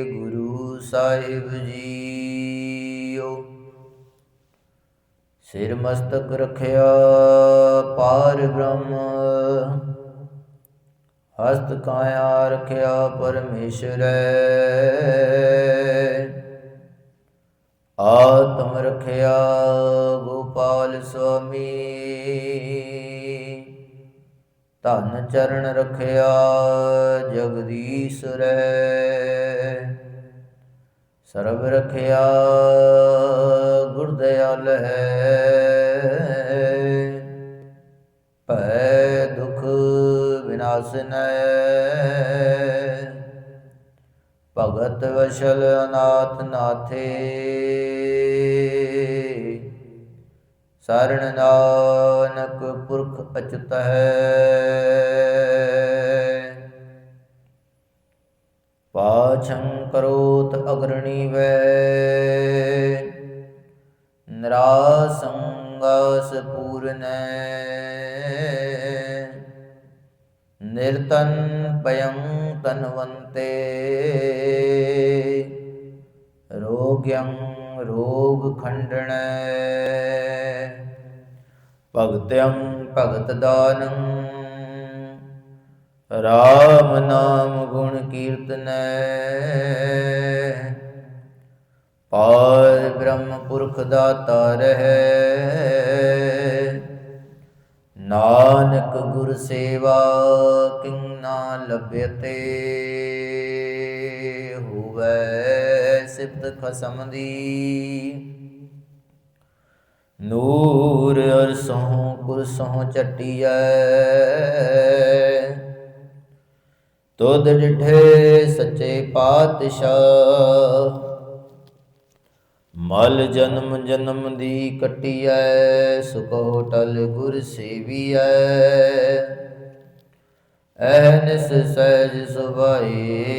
ਗੁਰੂ Sahib JIO. ਸਿਰ ਮਸਤਕ ਰਖਿਆ ਪਾਰ ਬ੍ਰਹਮ। ਹਸਤ ਕਾਇਆ ਰਖਿਆ ਪਰਮੇਸ਼ਰੈ। ਆਤਮ ਰਖਿਆ ਗੋਪਾਲ ਸੁਆਮੀ ਧਨ ਚਰਨ ਰਖਿਆ ਜਗਦੀਸ਼ਰੈ ਸਰਬ ਰਖਿਆ, ਗੁਰਦਿਆਲ ਹੈ। ਭੈ ਦੁਖ ਵਿਨਾਸ਼ਨੈ ਭਗਤ ਵਸ਼ਲ ਅਨਾਥ ਨਾਥੇ। ਸਰਣ ਨਾਨਕ ਪੁਰਖ ਅਚਤ ਹੈ। ਪਾਛੰ ਕਰੋਤ ਅਗਰਣੀ ਵੈ। ਨਰਾਸੰਗਸ ਪੂਰਨੈ ਨਿਰਤਨ ਪਯੰ ਤਨਵੰਤੇ। ਰੋਗਯੰ ਰੋਗ ਖੰਡਣੈ। ਭਗਤਯੰ ਭਗਤ ਦਾਨੰ। ਰਾਮ ਨਾਮ ਗੁਣ ਕੀਰਤਨੈ। ਪਾਰ ਬ੍ਰਹਮ ਪੁਰਖ ਦਾਤਾ ਰਹੈ। ਨਾਨਕ ਗੁਰ ਸੇਵਾ ਕਿੰਨਾ ਲਭ్యਤੇ ਹੋਵੇ। ਸਿਫਤ ਖਸਮ ਦੀ ਨੂਰ ਅਰਸੋਂ ਕੁਰਸੋਂ ਚਟਿਐ। ਤੁਧ ਡਿਠੇ ਸੱਚੇ ਪਾਤਸ਼ਾਹ। ਮਲ ਜਨਮ ਜਨਮ ਦੀ ਕਟਿਐ ਸੁਖ ਹੋਟਲ ਗੁਰ ਸੇਵੀਐ। ਐਨਸ ਸਹਿਜ ਸੁਭਾਏ।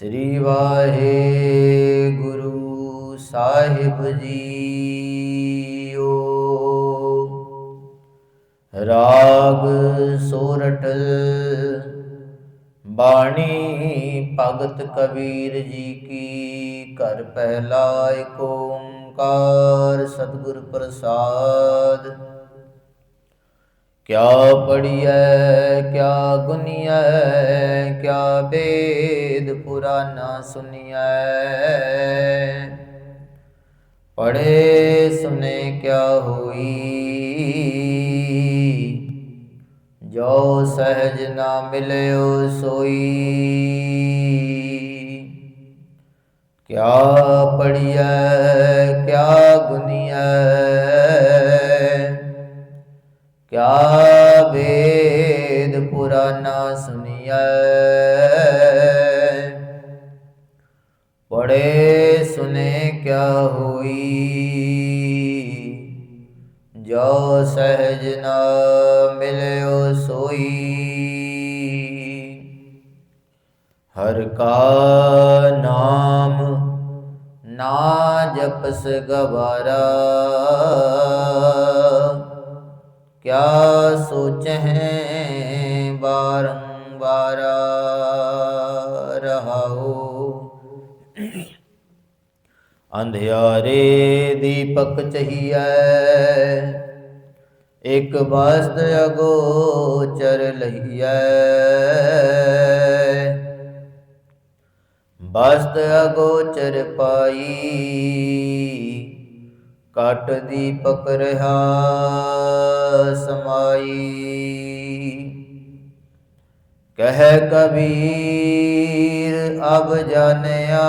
ਸ੍ਰੀ ਵਾਹਿਗੁਰੂ ਸਾਹਿਬ ਜੀਓ। ਰਾਗ ਸੋਰਠ ਬਾਣੀ ਭਗਤ ਕਬੀਰ ਜੀ ਕੀ ਘਰ ਪਹਿਲਾ ਏਕ ਓੰਕਾਰ ਸਤਿਗੁਰ ਪ੍ਰਸਾਦ। ਕਿਆ ਪੜੀਐ ਕਿਆ ਗੁਨੀਐ, ਕਿਆ ਬੇਦ ਪੁਰਾਨਾ ਸੁਨੀਐ। ਪੜੇ ਸੁਨੇ ਕਿਆ ਹੋਈ। ਜੋ ਸਹਿਜ ਨਾ ਮਿਲਿਓ ਸੋਈ। ਕਿਆ ਪੜੀਐ ਕਿਆ ਗੁਨੀਐ ਪੜੇ ਸੁਨੇ ਕਿਆ ਹੋਈ ਜੋ ਸਹਿਜ ਨਾ ਮਿਲਿਓ ਸੋਈ ਹਰ ਕਾ ਨਾਮ ਨਾ ਜਪਸ ਗਵਾਰਾ ਕਿਆ ਸੋਚਹਿ ਬਾਰੰਬਾਰ ਰਹਾਉ ਅੰਧਿਆਰੇ ਦੀਪਕ ਚਹੀਐ। ਇਕ ਵਸਤ ਅਗੋਚਰ ਲਹੀਐ। ਬਸਤ ਅਗੋਚਰ ਪਾਈ ਕਟ ਦੀਪਕ ਰਹਾ ਸਮਾਈ। ਕਹਿ ਕਬੀਰ, ਅਬ ਜਾਣਿਆ